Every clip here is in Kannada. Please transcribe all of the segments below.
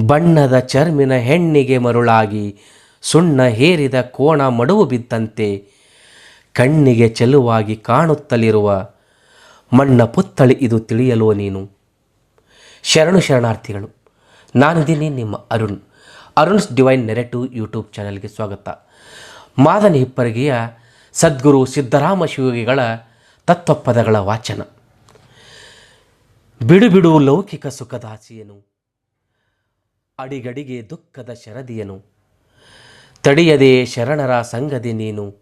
ಬಣ್ಣದ ಚರ್ಮಿನ ಹೆಣ್ಣಿಗೆ ಮರುಳಾಗಿ ಸುಣ್ಣ ಹೇರಿದ ಕೋಣ ಮಡುವು ಬಿದ್ದಂತೆ ಕಣ್ಣಿಗೆ ಚೆಲುವಾಗಿ ಕಾಣುತ್ತಲಿರುವ ಮಣ್ಣ ಪುತ್ತಳಿ ಇದು ತಿಳಿಯಲೋ ನೀನು. ಶರಣು ಶರಣಾರ್ಥಿಗಳು ನಾನಿದ್ದೀನಿ ನಿಮ್ಮ Arun. Arun's divine narrative YouTube ಚಾನಲ್ಗೆ ಸ್ವಾಗತ. ಮಾದನ ಹಿಪ್ಪರಿಗೆಯ ಸದ್ಗುರು ಸಿದ್ದರಾಮ ಶಿವಗಿಗಳ ತತ್ವಪದಗಳ ವಾಚನ. ಬಿಡು ಬಿಡು ಲೌಕಿಕ ಸುಖದಾಸಿಯನು. ಅಡಿಗಡಿಗೆ ದುಃಖದ ಶರದಿಯನು. ತಡೆಯದೆ ಶರಣರ ಸಂಗದಿ ನೀನು.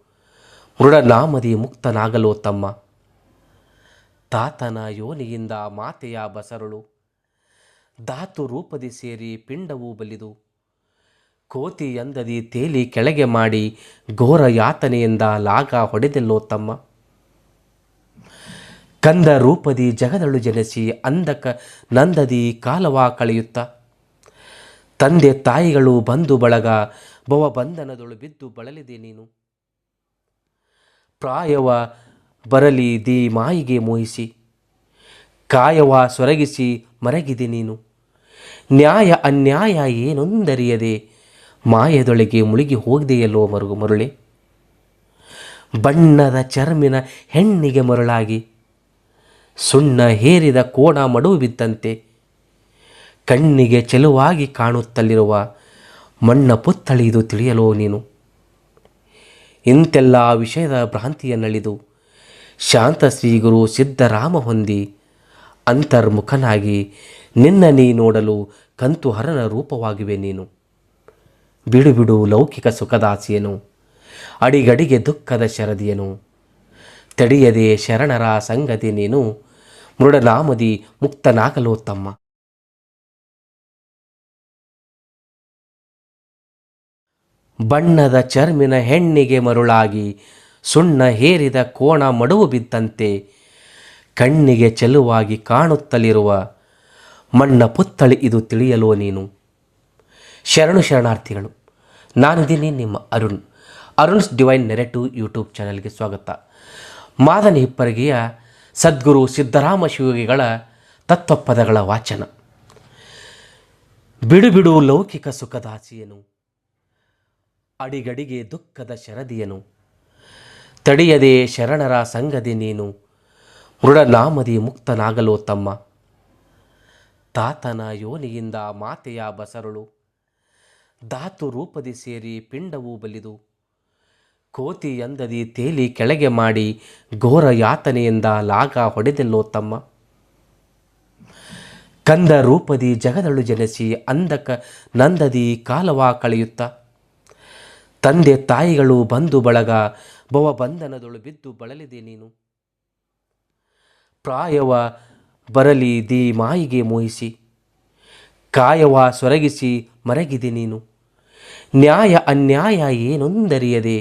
ಮೃಡನಾಮದಿ ಮುಕ್ತನಾಗಲೋ ತಮ್ಮ. ತಾತನ ಯೋನಿಯಿಂದ ಮಾತೆಯ ಬಸರುಳು. ಧಾತು ರೂಪದಿ ಸೇರಿ ಪಿಂಡವು ಬಲಿದು. ಕೋತಿ ಎಂದದಿ ತೇಲಿ ಕೆಳಗೆ ಮಾಡಿ ಘೋರ ಯಾತನೆಯಿಂದ ಲಾಗ ಹೊಡೆದೆಲ್ಲೋ ತಮ್ಮ. ಕಂದ ರೂಪದಿ ಜಗದಳು ಜನಿಸಿ ಅಂದಕ ನಂದದಿ ಕಾಲವ ಕಳೆಯುತ್ತ. ತಂದೆ ತಾಯಿಗಳು ಬಂಧು ಬಳಗ ಭವ ಬಂಧನದೊಳು ಬಿದ್ದು ಬಳಲಿದೆ ನೀನು. ಪ್ರಾಯವ ಬರಲಿ ದಿ ಮಾಯಿಗೆ ಮೋಹಿಸಿ, ಕಾಯವ ಸೊರಗಿಸಿ ಮರಗಿದೆ ನೀನು. ನ್ಯಾಯ ಅನ್ಯಾಯ ಏನೊಂದರಿಯದೆ, ಮಾಯದೊಳಗೆ ಮುಳುಗಿ ಹೋಗಿದೆಯಲ್ಲೋ ಮರುಗು ಮರುಳೆ. ಬಣ್ಣದ ಚರ್ಮಿನ ಹೆಣ್ಣಿಗೆ ಮರುಳಾಗಿ, ಸುಣ್ಣ ಹೇರಿದ ಕೋಣ ಮಡುವು ಬಿದ್ದಂತೆ ಕಣ್ಣಿಗೆ ಚೆಲುವಾಗಿ ಕಾಣುತ್ತಲಿರುವ ಮಣ್ಣ ಪುತ್ತಳಿದು ತಿಳಿಯಲೋ ನೀನು? ಇಂತೆಲ್ಲ ವಿಷಯದ ಭ್ರಾಂತಿಯನ್ನಳಿದು ಶಾಂತ ಶ್ರೀಗುರು ಸಿದ್ಧರಾಮ ಹೊಂದಿ ಅಂತರ್ಮುಖನಾಗಿ ನಿನ್ನ ನೀ ನೋಡಲು ಕಂತುಹರನ ರೂಪವಾಗಿವೆ ನೀನು. ಬಿಡು ಬಿಡು ಲೌಕಿಕ ಸುಖದಾಸಿಯನು, ಅಡಿಗಡಿಗೆ ದುಃಖದ ಶರದಿಯನು. ತಡೆಯದೆ ಶರಣರ ಸಂಗತಿ ನೀನು, ಮೃಡನಾಮದಿ ಮುಕ್ತನಾಗಲೋ ತಮ್ಮ. ಬಣ್ಣದ ಚರ್ಮಿನ ಹೆಣ್ಣಿಗೆ ಮರುಳಾಗಿ ಸುಣ್ಣ ಹೇರಿದ ಕೋಣ ಮಡುವು ಬಿದ್ದಂತೆ ಕಣ್ಣಿಗೆ ಚೆಲುವಾಗಿ ಕಾಣುತ್ತಲಿರುವ ಮಣ್ಣ ಪುತ್ತಳಿ ಇದು ತಿಳಿಯಲೋ ನೀನು. ಶರಣು ಶರಣಾರ್ಥಿಗಳು, ನಾನಿದ್ದೀನಿ ನಿಮ್ಮ Arun Arun's divine narrative YouTube ಚಾನಲ್ಗೆ ಸ್ವಾಗತ. ಮಾದನ ಹಿಪ್ಪರಿಗೆಯ ಸದ್ಗುರು ಸಿದ್ದರಾಮ ಶಿವಗಿಗಳ ತತ್ವಪದಗಳ ವಾಚನ. ಬಿಡು ಬಿಡು ಲೌಕಿಕ ಸುಖದಾಸಿಯನು. ಅಡಿಗಡಿಗೆ ದುಃಖದ ಶರದಿಯನು. ತಡೆಯದೆ ಶರಣರ ಸಂಗದಿ ನೀನು. ಮೃಡನಾಮದಿ ಮುಕ್ತನಾಗಲೋ ತಮ್ಮ. ತಾತನ ಯೋನಿಯಿಂದ ಮಾತೆಯ ಬಸರುಳು. ಧಾತು ರೂಪದಿ ಸೇರಿ ಪಿಂಡವು ಬಲಿದು. ಕೋತಿ ಎಂದದಿ ತೇಲಿ ಕೆಳಗೆ ಮಾಡಿ ಘೋರ ಯಾತನೆಯಿಂದ ಲಾಗ ಹೊಡೆದೆಲ್ಲೋ ತಮ್ಮ. ಕಂದ ರೂಪದಿ ಜಗದಳು ಜನಿಸಿ ಅಂದಕ ನಂದದಿ ಕಾಲವ ಕಳೆಯುತ್ತ. ತಂದೆ ತಾಯಿಗಳು ಬಂಧು ಬಳಗ ಭವ ಬಂಧನದೊಳು ಬಿದ್ದು ಬಳಲಿದೆ ನೀನು. ಪ್ರಾಯವ ಬರಲಿ ದಿ ಮಾಯಿಗೆ ಮೋಹಿಸಿ, ಕಾಯವ ಸೊರಗಿಸಿ ಮರಗಿದೆ ನೀನು. ನ್ಯಾಯ ಅನ್ಯಾಯ ಏನೊಂದರಿಯದೆ,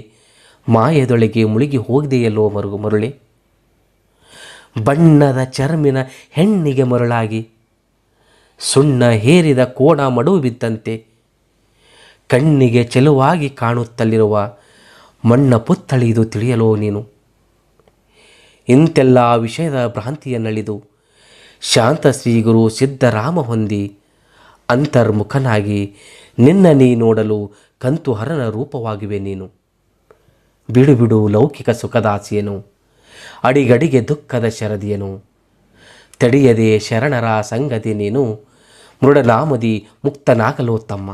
ಮಾಯದೊಳಗೆ ಮುಳುಗಿ ಹೋಗಿದೆಯಲ್ಲೋ ಮರುಗು ಮರುಳೆ. ಬಣ್ಣದ ಚರ್ಮಿನ ಹೆಣ್ಣಿಗೆ ಮರುಳಾಗಿ, ಸುಣ್ಣ ಹೇರಿದ ಕೋಣ ಮಡುವು ಬಿದ್ದಂತೆ. ಕಣ್ಣಿಗೆ ಚೆಲುವಾಗಿ ಕಾಣುತ್ತಲಿರುವ ಮಣ್ಣ ಪುತ್ತಳಿ ಇದು ತಿಳಿಯಲೋ ನೀನು. ಇಂತೆಲ್ಲ ವಿಷಯದ ಭ್ರಾಂತಿಯನ್ನಳಿದು ಶಾಂತ ಶ್ರೀಗುರು ಸಿದ್ಧರಾಮ ಹೊಂದಿ ಅಂತರ್ಮುಖನಾಗಿ ನಿನ್ನ ನೀ ನೋಡಲು ಕಂತು ಹರನ ರೂಪವಾಗಿವೆ ನೀನು. ಬಿಡು ಬಿಡು ಲೌಕಿಕ ಸುಖದಾಸಿಯನು, ಅಡಿಗಡಿಗೆ ದುಃಖದ ಶರದಿಯನು. ತಡೆಯದೆ ಶರಣರ ಸಂಗತಿ ನೀನು ಮೃಡನಾಮದಿ ಮುಕ್ತನಾಗಲೋ ತಮ್ಮ.